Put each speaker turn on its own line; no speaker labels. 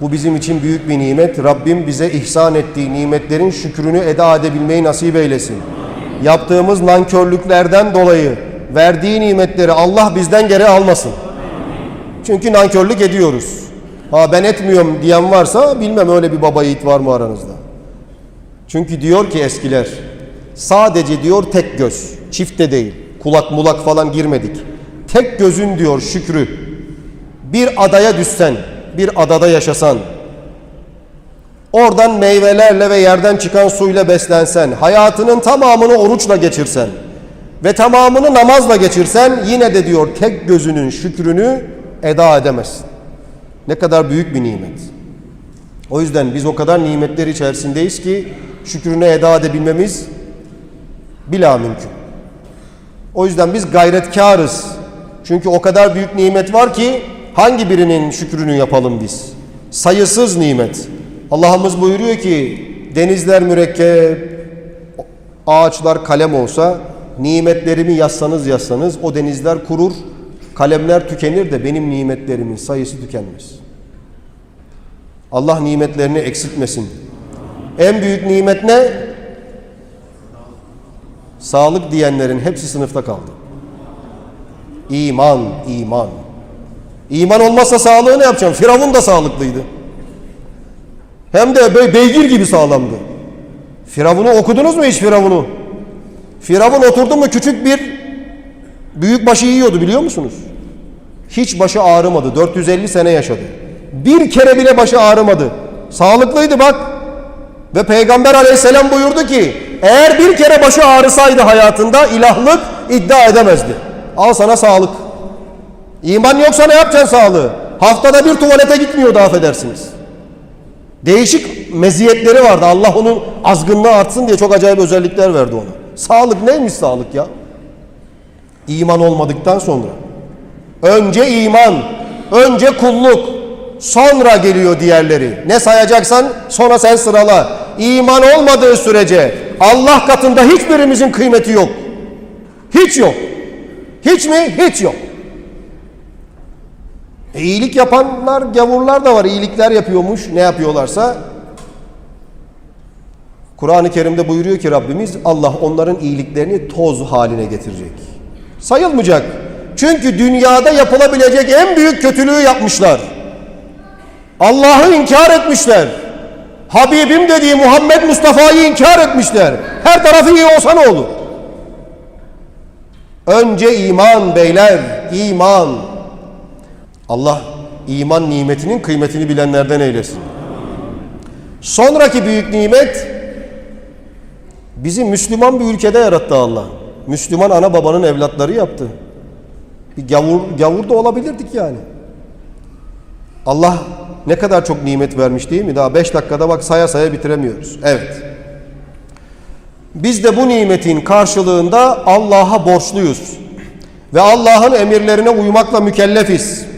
Bu bizim için büyük bir nimet. Rabbim bize ihsan ettiği nimetlerin şükrünü eda edebilmeyi nasip eylesin. Yaptığımız nankörlüklerden dolayı verdiği nimetleri Allah bizden geri almasın. Çünkü nankörlük ediyoruz. Ha ben etmiyorum diyen varsa bilmem öyle bir baba yiğit var mı aranızda? Çünkü diyor ki eskiler sadece diyor tek göz, çift de değil, kulak mulak falan girmedik. Tek gözün diyor şükrü. Bir adaya düşsen, bir adada yaşasan, oradan meyvelerle ve yerden çıkan suyla beslensen, hayatının tamamını oruçla geçirsen ve tamamını namazla geçirsen yine de diyor tek gözünün şükrünü eda edemezsin. Ne kadar büyük bir nimet. O yüzden biz o kadar nimetler içerisindeyiz ki şükrünü eda edebilmemiz bila mümkün. O yüzden biz gayretkarız. Çünkü o kadar büyük nimet var ki hangi birinin şükrünü yapalım biz? Sayısız nimet. Allah'ımız buyuruyor ki denizler mürekkep, ağaçlar kalem olsa nimetlerimi yazsanız yazsanız o denizler kurur, kalemler tükenir de benim nimetlerimin sayısı tükenmez. Allah nimetlerini eksiltmesin. En büyük nimet ne? Sağlık diyenlerin hepsi sınıfta kaldı. İman, iman. İman olmazsa sağlığı ne yapacağım? Firavun da sağlıklıydı. Hem de böyle beygir gibi sağlamdı. Firavun'u okudunuz mu hiç Firavun'u? Firavun oturdu mu küçük bir büyük başı yiyordu biliyor musunuz? Hiç başı ağrımadı. 450 sene yaşadı. Bir kere bile başı ağrımadı. Sağlıklıydı bak. Ve Peygamber aleyhisselam buyurdu ki eğer bir kere başı ağrısaydı hayatında ilahlık iddia edemezdi. Al sana sağlık. İman yoksa ne yapacaksın sağlığı? Haftada bir tuvalete gitmiyordu affedersiniz. Değişik meziyetleri vardı. Allah onun azgınlığı artsın diye çok acayip özellikler verdi ona. Sağlık neymiş sağlık ya? İman olmadıktan sonra. Önce iman, önce kulluk, sonra geliyor diğerleri. Ne sayacaksan sonra sen sırala. İman olmadığı sürece Allah katında hiçbirimizin kıymeti yok. Hiç yok. Hiç mi? Hiç yok. E, iyilik yapanlar, gavurlar da var. İyilikler yapıyormuş. Ne yapıyorlarsa. Kur'an-ı Kerim'de buyuruyor ki Rabbimiz Allah onların iyiliklerini toz haline getirecek. Sayılmayacak. Çünkü dünyada yapılabilecek en büyük kötülüğü yapmışlar. Allah'ı inkar etmişler. Habibim dediği Muhammed Mustafa'yı inkar etmişler. Her tarafı iyi olsa ne olur? Önce iman beyler, iman. Allah iman nimetinin kıymetini bilenlerden eylesin. Sonraki büyük nimet bizi Müslüman bir ülkede yarattı Allah. Müslüman ana babanın evlatları yaptı. Bir gavur, gavur da olabilirdik yani. Allah ne kadar çok nimet vermiş değil mi? Daha beş dakikada bak saya saya bitiremiyoruz. Evet. Biz de bu nimetin karşılığında Allah'a borçluyuz. Ve Allah'ın emirlerine uymakla mükellefiz.